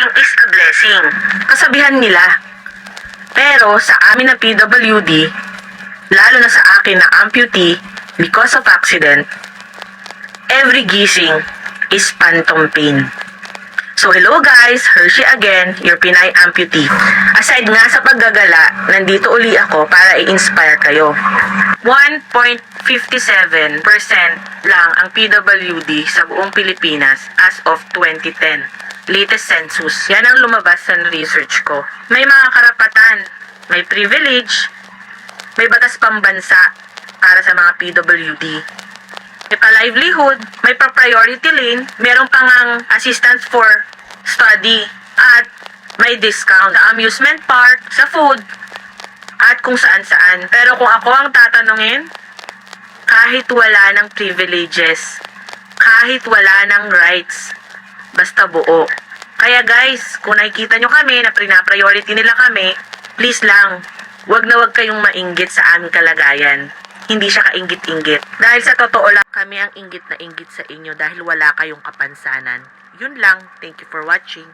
Working is a blessing. Kasabihan nila. Pero sa amin na PWD, lalo na sa akin na amputee because of accident, every gising is phantom pain. So hello guys, Hershey again, your Pinay amputee. Aside nga sa paggagala, nandito uli ako para i-inspire kayo. 1.57% lang ang PWD sa buong Pilipinas as of 2010. Latest census. Yan ang lumabas sa research ko. May mga karapatan, may privilege, may batas pambansa para sa mga PWD may pa-livelihood, may pa-priority lane, meron pang ang assistance for study, at may discount sa amusement park, sa food, at kung saan-saan. Pero kung ako ang tatanungin, kahit wala ng privileges, kahit wala ng rights, basta buo. Kaya guys, kung nakikita nyo kami na pina-priority nila kami, please lang, wag na wag kayong mainggit sa aming kalagayan. Hindi siya kainggit-inggit. Dahil sa totoo lang, kami ang inggit na inggit sa inyo dahil wala kayong kapansanan. Yun lang. Thank you for watching.